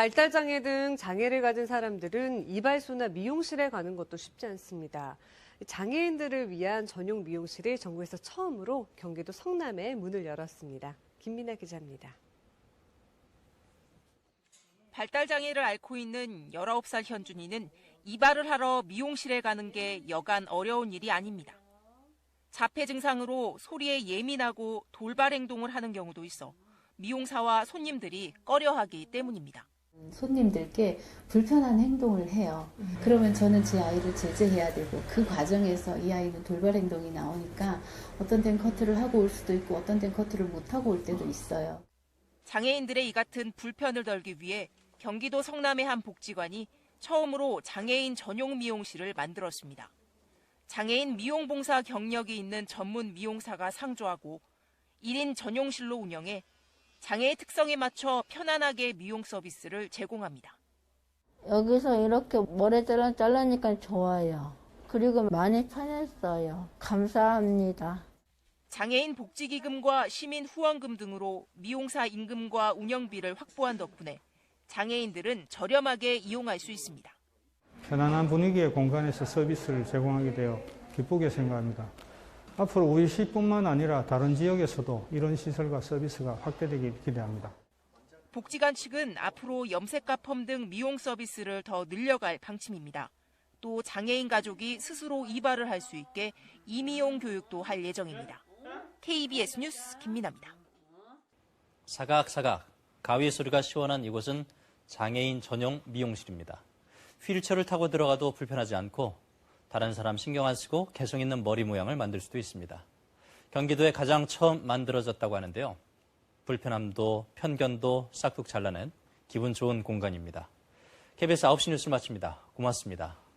발달장애 등 장애를 가진 사람들은 이발소나 미용실에 가는 것도 쉽지 않습니다. 장애인들을 위한 전용 미용실이 전국에서 처음으로 경기도 성남에 문을 열었습니다. 김민아 기자입니다. 발달 장애를 앓고 있는 19살 현준이는 이발을 하러 미용실에 가는 게 여간 어려운 일이 아닙니다. 자폐 증상으로 소리에 예민하고 돌발 행동을 하는 경우도 있어 미용사와 손님들이 꺼려하기 때문입니다. 손님들께 불편한 행동을 해요. 그러면 저는 제 아이를 제재해야 되고 그 과정에서 이 아이는 돌발 행동이 나오니까 어떤 땐 커트를 하고 올 수도 있고 어떤 땐 커트를 못 하고 올 때도 있어요. 장애인들의 이 같은 불편을 덜기 위해 경기도 성남의 한 복지관이 처음으로 장애인 전용 미용실을 만들었습니다. 장애인 미용 봉사 경력이 있는 전문 미용사가 상주하고 1인 전용실로 운영해 장애의 특성에 맞춰 편안하게 미용 서비스를 제공합니다. 여기서 이렇게 머리 잘라 잘라니까 좋아요. 그리고 많이 편했어요. 감사합니다. 장애인 복지기금과 시민 후원금 등으로 미용사 임금과 운영비를 확보한 덕분에 장애인들은 저렴하게 이용할 수 있습니다. 편안한 분위기의 공간에서 서비스를 제공하게 되어 기쁘게 생각합니다. 앞으로 우리 시뿐만 아니라 다른 지역에서도 이런 시설과 서비스가 확대되길 기대합니다. 복지관 측은 앞으로 염색과 펌 등 미용 서비스를 더 늘려갈 방침입니다. 또 장애인 가족이 스스로 이발을 할 수 있게 이미용 교육도 할 예정입니다. KBS 뉴스 김민아입니다. 사각사각 가위 소리가 시원한 이곳은 장애인 전용 미용실입니다. 휠체어를 타고 들어가도 불편하지 않고 다른 사람 신경 안 쓰고 개성 있는 머리 모양을 만들 수도 있습니다. 경기도에 가장 처음 만들어졌다고 하는데요. 불편함도 편견도 싹둑 잘라낸 기분 좋은 공간입니다. KBS 9시 뉴스 마칩니다. 고맙습니다.